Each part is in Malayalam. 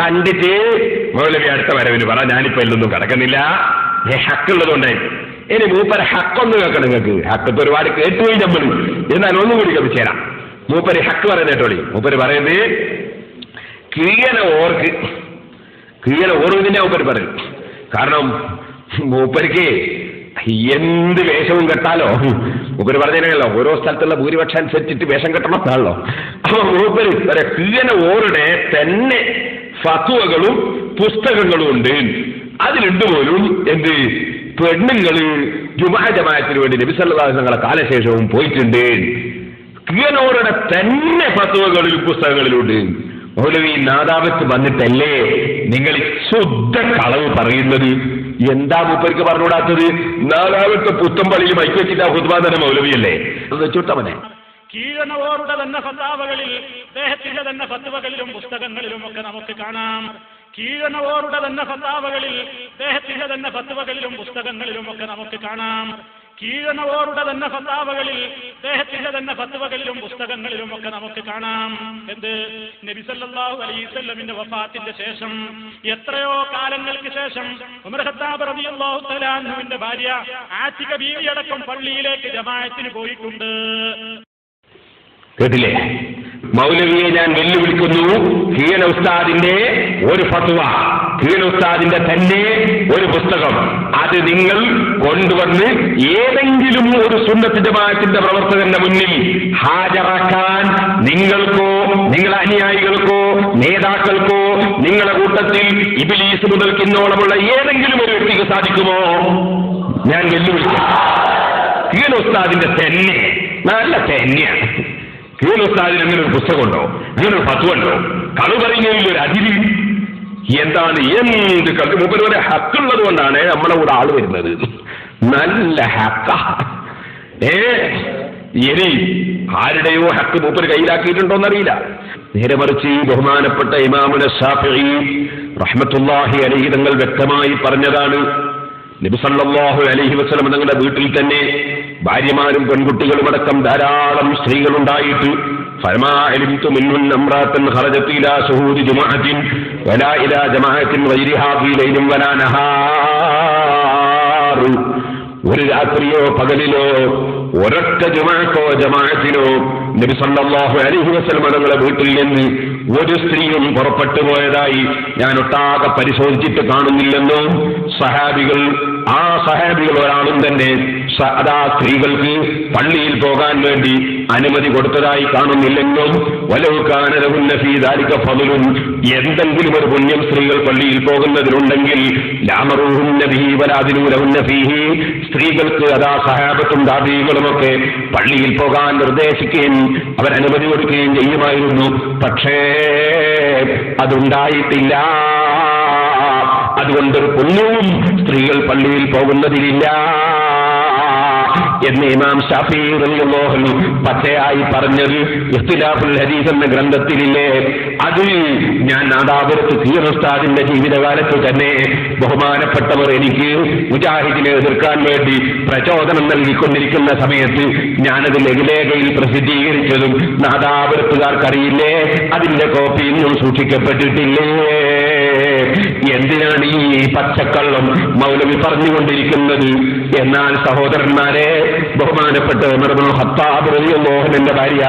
കണ്ടിട്ട് മൗലവി അടുത്ത വരവിന് പറ ഞാനിപ്പോ എല്ലൊന്നും കിടക്കുന്നില്ല. ഏ ഹക്കുള്ളതുകൊണ്ട്. ഇനി മൂപ്പര ഹക്കൊന്ന് കേൾക്കണം നിങ്ങൾക്ക്. ഹക്കത്ത് ഒരുപാട് കേട്ടുപോയി നമ്മൾ എന്നാൽ ഒന്നും കൂടി കപ്പിച്ചു തരാം. മൂപ്പര് ഹക്ക് പറയുന്ന കേട്ടോളി. മൂപ്പര് പറയുന്നത് കീഴന ഓർക്ക് കീഴന ഓർവിനെ മൂപ്പര് പറയും കാരണം മൂപ്പർക്ക് എന്ത് വേഷവും കെട്ടാലോ? മൂപ്പര് പറഞ്ഞല്ലോ ഓരോ സ്ഥലത്തുള്ള ഭൂരിപക്ഷം അനുസരിച്ചിട്ട് വേഷം കെട്ടണം എന്നാണല്ലോ. അപ്പൊ മൂപ്പര് കീഴന ഓറുടെ തന്നെ ഫത്വകളും പുസ്തകങ്ങളും ഉണ്ട്. പോലും എന്ത് പെണ്ണുങ്ങൾ ജുമാ ജമാഅത്തിന് വേണ്ടി നബിസല്ലാസങ്ങളെ കാലശേഷവും പോയിട്ടുണ്ട്. കിയനോടെ തന്നെ ഫത്വകളിലും പുസ്തകങ്ങളിലുണ്ട്. മൗലവി നാദാപത്ത് വന്നിട്ടല്ലേ നിങ്ങൾ ശുദ്ധ കളവ് പറയുന്നത്? എന്താ മൂപ്പർക്ക് പറഞ്ഞുകൂടാത്തത്? നാദാപത്ത് പുത്തമ്പള്ളിയിൽ മൈക്ക് വെച്ചിട്ട് മൗലവിയല്ലേ? അത് വെച്ചുവിട്ടവനെ കീഴനവോരുടെ തന്നെ ഫത്താവകളിൽ അദ്ദേഹത്തിന്റെ തന്നെ ഫത്തുവകളിലും പുസ്തകങ്ങളിലും ഒക്കെ നമുക്ക് കാണാം. കീഴനവോറുടെ തന്നെ ഫത്താവകളിൽ അദ്ദേഹത്തിന്റെ തന്നെ ഫത്തുവകളിലും പുസ്തകങ്ങളിലും ഒക്കെ നമുക്ക് കാണാം. കീഴനവോറുടെ തന്നെ ഫത്താവകളിൽ അദ്ദേഹത്തിന്റെ തന്നെ ഫത്തുവകളിലും പുസ്തകങ്ങളിലും ഒക്കെ നമുക്ക് കാണാം. എന്ത്? നബിസല്ലാഹു അലൈസല്ലമിന്റെ വഫാത്തിന്റെ ശേഷം എത്രയോ കാലങ്ങൾക്ക് ശേഷം ഉമർ ഖത്താബ് റളിയല്ലാഹു തആല അൻഹുവിന്റെ ഭാര്യ ആറ്റിക ബീവിയടക്കം പള്ളിയിലേക്ക് ജമായത്തിന് പോയിട്ടുണ്ട്. കേട്ടില്ലേ? മൗലവിയെ ഞാൻ വെല്ലുവിളിക്കുന്നു. കീഴ ഉസ്താദിന്റെ ഒരു ഫത്വ കീഴ ഉസ്താദിന്റെ തന്നെ ഒരു പുസ്തകം. അത് നിങ്ങൾ കൊണ്ടുവന്ന് ഏതെങ്കിലും ഒരു സുന്നത്ത് ജമാഅത്തിന്റെ പ്രവർത്തകന്റെ മുന്നിൽ ഹാജരാക്കാൻ നിങ്ങൾക്കോ നിങ്ങളെ അനുയായികൾക്കോ നേതാക്കൾക്കോ നിങ്ങളുടെ കൂട്ടത്തിൽ ഇബിലീസ് മുതൽ കിന്നോളമുള്ള ഏതെങ്കിലും ഒരു വ്യക്തിക്ക് സാധിക്കുമോ? ഞാൻ വെല്ലുവിളിക്കുന്നു കീഴ ഉസ്താദിന്റെ തന്നെ നല്ല തന്നെയാണ്. കീഴ ഉസ്താദിന് അങ്ങനെ ഒരു പുസ്തകമുണ്ടോ? അങ്ങനെ ഒരു ഫത്വണ്ടോ കളു പറയുന്നതിൽ ഒരു അതിരി എന്താണ്? എന്ത് കളി മൂപ്പര് വരെ ഹക്കുള്ളത് കൊണ്ടാണ് നമ്മളെ കൂടെ ആൾ വരുന്നത്. നല്ല ഹക്ക. ഏ ഇനി ആരുടെയോ ഹക്ക് മൂപ്പര് കയ്യിലാക്കിയിട്ടുണ്ടോന്നറിയില്ല. നേരെ മറിച്ച് ബഹുമാനപ്പെട്ട ഇമാമുന ഷാഫി റഹ്മത്തുല്ലാഹി അലഹി തങ്ങൾ വ്യക്തമായി പറഞ്ഞതാണ് നബിസല്ലാഹു അലഹി വസ്ലം തങ്ങളുടെ വീട്ടിൽ തന്നെ ഭാര്യമാരും പെൺകുട്ടികളും അടക്കം ധാരാളം സ്ത്രീകളുണ്ടായിട്ട് ഒരു രാത്രിയോ പകലിലോ ഒരൊറ്റ ജുമാക്കോ ജമാഅത്തിനോ നബിസല്ലാഹു അലഹി വസ്ലം തങ്ങളുടെ വീട്ടിൽ നിന്ന് ഒരു സ്ത്രീയും പുറപ്പെട്ടു പോയതായി ഞാൻ ഒട്ടാകെ പരിശോധിച്ചിട്ട് കാണുന്നില്ലെന്നും സഹാബികൾ ആ സഹാബികൾ ഒരാളും തന്നെ അതാ സ്ത്രീകൾക്ക് പള്ളിയിൽ പോകാൻ വേണ്ടി അനുമതി കൊടുത്തതായി കാണുന്നില്ലെന്നും വലവുക്കാനരവുന്ന ഫീദാലിക ഫضലും എന്തെങ്കിലും ഒരു പുണ്യം സ്ത്രീകൾ പള്ളിയിൽ പോകുന്നതിലുണ്ടെങ്കിൽ ലാമറൂഹുന്ന ഫീഹി വലാദിനൂലഹുന്ന ഫീഹി സ്ത്രീകൾക്ക് അതാ സഹാബത്തും ദാദീകളുമൊക്കെ പള്ളിയിൽ പോകാൻ നിർദ്ദേശിക്കുകയും അനുമതി കൊടുക്കുകയും ചെയ്യുമായിരുന്നു. പക്ഷേ അതുണ്ടായിട്ടില്ല. അതുകൊണ്ടൊരു പുണ്യവും സ്ത്രീകൾ പള്ളിയിൽ പോകുന്നതിലില്ല. എന്ന് ഇമാം ഷാഫി റളിയല്ലാഹു പച്ചയായി പറഞ്ഞത് ഇഖ്തിലാഫുൽ ഹദീസ് എന്ന ഗ്രന്ഥത്തിലില്ലേ. അതിൽ ഞാൻ നാദാപുരത്ത് തീർസ്ഥാദിന്റെ ജീവിതകാലത്ത് തന്നെ ബഹുമാനപ്പെട്ടവർ എനിക്ക് മുജാഹിദിനെ എതിർക്കാൻ വേണ്ടി പ്രചോദനം നൽകിക്കൊണ്ടിരിക്കുന്ന സമയത്ത് ഞാനത് ലഘുലേഖയിൽ പ്രസിദ്ധീകരിച്ചതും നാദാപുരത്തുകാർക്കറിയില്ലേ? അതിന്റെ കോപ്പി ഇന്നും സൂക്ഷിക്കപ്പെട്ടിട്ടില്ലേ? എന്തിനാണ് ഈ പച്ചക്കള്ളം മൗലവി പറഞ്ഞുകൊണ്ടിരിക്കുന്നത്? എന്നാൽ സഹോദരന്മാരെ ബഹുമാനപ്പെട്ട അൻഹുവിന്റെ ഭാര്യ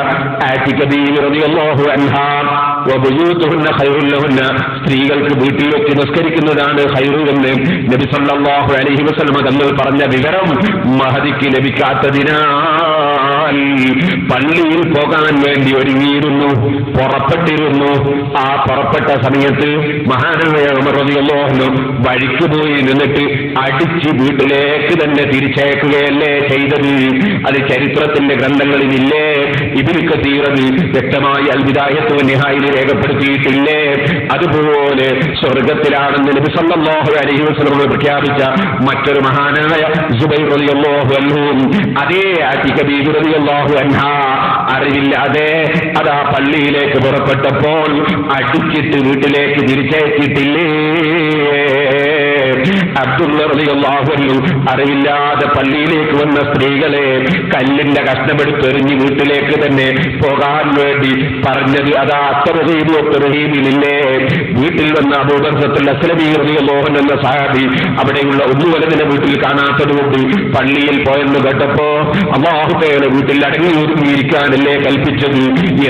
സ്ത്രീകൾക്ക് വീട്ടിൽ വെച്ച് നിസ്കരിക്കുന്നതാണ് ഖൈറു എന്ന് നബി സല്ലല്ലാഹു അലൈഹി വസല്ലം തങ്ങൾ പറഞ്ഞ വിവരം മഹതിക്ക് ലഭിക്കാത്തതിനാൽ പള്ളിയിൽ പോകാൻ വേണ്ടി ഒരുങ്ങിയിരുന്നു. പുറപ്പെട്ടിരുന്നു. ആ പുറപ്പെട്ട സമയത്ത് അൻഹു വഴിക്ക് പോയി നിന്നിട്ട് അടിച്ച് വീട്ടിലേക്ക് തന്നെ തിരിച്ചയക്കുകയല്ലേ ചെയ്തത്? അത് ചരിത്രത്തിന്റെ ഗ്രന്ഥങ്ങളിലില്ലേ? ഇതിൽ കത്തീറത് വ്യക്തമായി അൽവിദായത്വ നിഹായിൽ രേഖപ്പെടുത്തിയിട്ടില്ലേ? അതുപോലെ സ്വർഗത്തിലാണെന്ന് നബി സല്ലല്ലാഹു അലൈഹി വസല്ലം പ്രഖ്യാപിച്ച മറ്റൊരു മഹാനായ സുബൈർ റളിയല്ലാഹു അതേ ആറ്റിക റളിയല്ലാഹു അൻഹ. അറിവില്ലാതെ അതാ പള്ളിയിലേക്ക് പുറപ്പെട്ടപ്പോൾ അടിച്ചിട്ട് വീട്ടിലേക്ക് തിരിച്ചയച്ചിട്ടില്ലേ? അബ്ദുള്ള അറിയില്ലാതെ പള്ളിയിലേക്ക് വന്ന സ്ത്രീകളെ കല്ലിന്റെ കഷ്ണമെടുത്തെറിഞ്ഞ് വീട്ടിലേക്ക് തന്നെ പോകാൻ വേണ്ടി പറഞ്ഞത് അതാ അത്തറഹീമു അത്തറഹീമിലില്ലേ വീട്ടിൽ വന്ന അബൂദർസത്തിൽ അസ്ലമി മോഹൻ എന്ന സഹാബി അവിടെയുള്ള ഒന്നുവലതിനെ വീട്ടിൽ കാണാത്തതുകൊണ്ട് പള്ളിയിൽ പോയെന്ന് കേട്ടപ്പോ അള്ളാഹുബയുടെ വീട്ടിൽ അടങ്ങി ഒതുങ്ങിയിരിക്കാനല്ലേ കൽപ്പിച്ചത്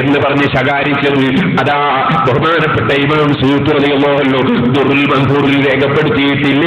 എന്ന് പറഞ്ഞ് ശകാരിച്ചത്. അതാ ബഹുമാനപ്പെട്ട ഇമാം സൂത്രതയുള്ളല്ലോ ദുർബൽ മൻസൂറിൽ രേഖപ്പെടുത്തിയിട്ടില്ലേ?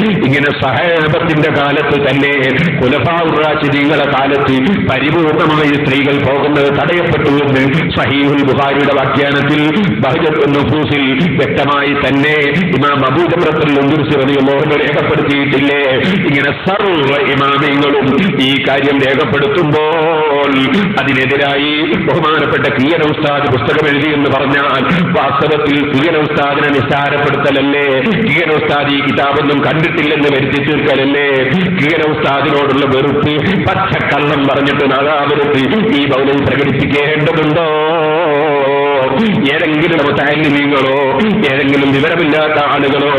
ഇങ്ങനെ സഹേബത്തിന്റെ കാലത്ത് തന്നെ കുലഫാറാശിദികളെ കാലത്ത് പരിപൂർണമായി സ്ത്രീകൾ പോകുന്നത് തടയപ്പെട്ടു എന്ന് സഹീഹുൽ ബുഹാരിയുടെ വ്യാഖ്യാനത്തിൽ ബഹജത്ത് നുഫൂസിൽ വ്യക്തമായി തന്നെ ഇമാം അബൂബക്രത്തിൽ മോഹൻ രേഖപ്പെടുത്തിയിട്ടില്ലേ? ഇങ്ങനെ സർവ ഇമാമിങ്ങളും ഈ കാര്യം രേഖപ്പെടുത്തുമ്പോൾ അതിനെതിരായി ബഹുമാനപ്പെട്ട കിയന ഉസ്താദ് പുസ്തകം എഴുതി എന്ന് പറഞ്ഞാൽ വാസ്തവത്തിൽ കിയന ഉസ്താദിനെ നിസ്സാരപ്പെടുത്തലല്ലേ? കിയന ഉസ്താദ് ഈ കിതാബൊന്നും കണ്ടിട്ടില്ലെന്ന് വരുത്തി തീർക്കലല്ലേ ഇങ്ങനെ ഉസ്താദിനോടുള്ള വെറുപ്പ്. പച്ചക്കള്ളം പറഞ്ഞിട്ട് നാദാപുരത്ത് ഈ മൗനം പ്രകടിപ്പിക്കേണ്ടതുണ്ടോ? ഏതെങ്കിലും മുത്താലിമീങ്ങളോ ഏതെങ്കിലും വിവരമില്ലാത്ത ആളുകളോ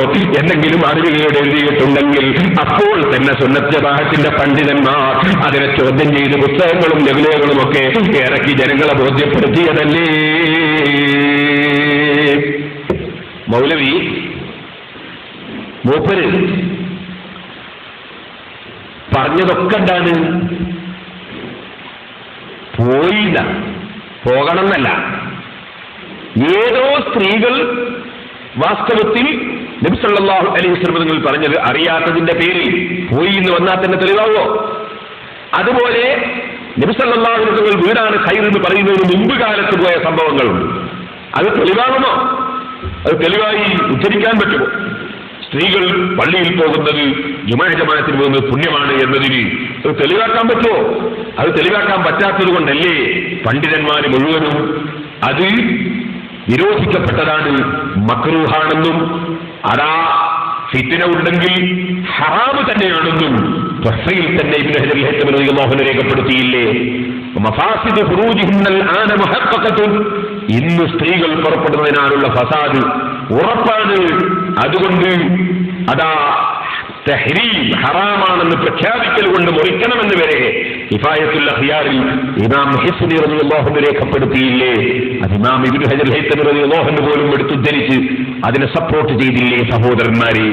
എന്തെങ്കിലും അറിവുകളോട് എഴുതിയിട്ടുണ്ടെങ്കിൽ അപ്പോൾ തന്നെ സുന്നത്യഭാഗത്തിന്റെ പണ്ഡിതന്മാർ അതിനെ ചോദ്യം ചെയ്ത് പുസ്തകങ്ങളും ലഘുലകളും ഒക്കെ ഇറക്കി ജനങ്ങളെ ബോധ്യപ്പെടുത്തിയതല്ലേ? മൗലവി മൂപ്പര് പറഞ്ഞതൊക്കെ എന്താണ്? പോയില്ല. പോകണം എന്നല്ല ഏതോ സ്ത്രീകൾ വാസ്തവത്തിൽ നബിസല്ലാഹു അലൈഹി സ്വലമതങ്ങൾ പറഞ്ഞത് അറിയാത്തതിന്റെ പേരിൽ പോയി എന്ന് വന്നാൽ തന്നെ തെളിവാവോ അതുപോലെ നബിസല്ലാഹു വസല്ലം വീടാണ് ഖൈർ എന്ന് പറയുന്നതിന് മുമ്പ് കാലത്ത് പോയ സംഭവങ്ങളുണ്ട്. അത് തെളിവാകുമോ? അത് തെളിവായി ഉദ്ധരിക്കാൻ പറ്റുമോ? സ്ത്രീകൾ പള്ളിയിൽ പോകുന്നത് ജുമാ ജമാനത്തിന് പോകുന്നത് പുണ്യമാണ് എന്നതിന് അത് തെളിവാക്കാൻ പറ്റുമോ? അത് തെളിവാക്കാൻ പറ്റാത്തത് കൊണ്ടല്ലേ പണ്ഡിതന്മാർ മുഴുവനും അത് നിരോധിക്കപ്പെട്ടതാണ് മക്രൂഹാണെന്നും അതാ ഫിത്തിന ഉണ്ടെങ്കിൽ ഹറാമ് തന്നെയാണെന്നും ത്വഹയിൽ തന്നെ ഇബ്നു രേഖപ്പെടുത്തിയില്ലേ? ഇന്ന് സ്ത്രീകൾ പുറപ്പെടുന്നതിനാലുള്ള ഫസാദ് ഉറപ്പാണ്. അതുകൊണ്ട് അതാ തെഹ്രീം ഹറാമാണെന്ന് പ്രഖ്യാപിക്കൽ കൊണ്ട് മുറിക്കണമെന്ന് വരെ ഇഫായത്തുൽ അഹിയാറിൽ ഇമാം ഹിസ്നി റളിയല്ലാഹു അൻഹു രേഖപ്പെടുത്തിയില്ലേ? അത് ഇമാം ഇബ്നു ഹജർ ഹൈത്തൻ റളിയല്ലാഹു അൻഹു പോലും എടുത്തുദ്ധരിച്ച് അതിനെ സപ്പോർട്ട് ചെയ്തില്ലേ സഹോദരന്മാരെ?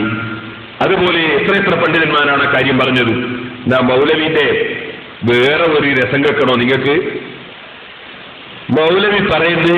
അതുപോലെ എത്ര എത്ര പണ്ഡിതന്മാരാണ് കാര്യം പറഞ്ഞത്? എന്താ മൗലവിന്റെ വേറെ ഒരു രസം കേൾക്കണോ നിങ്ങൾക്ക്? മൗലവി പറയുന്നത്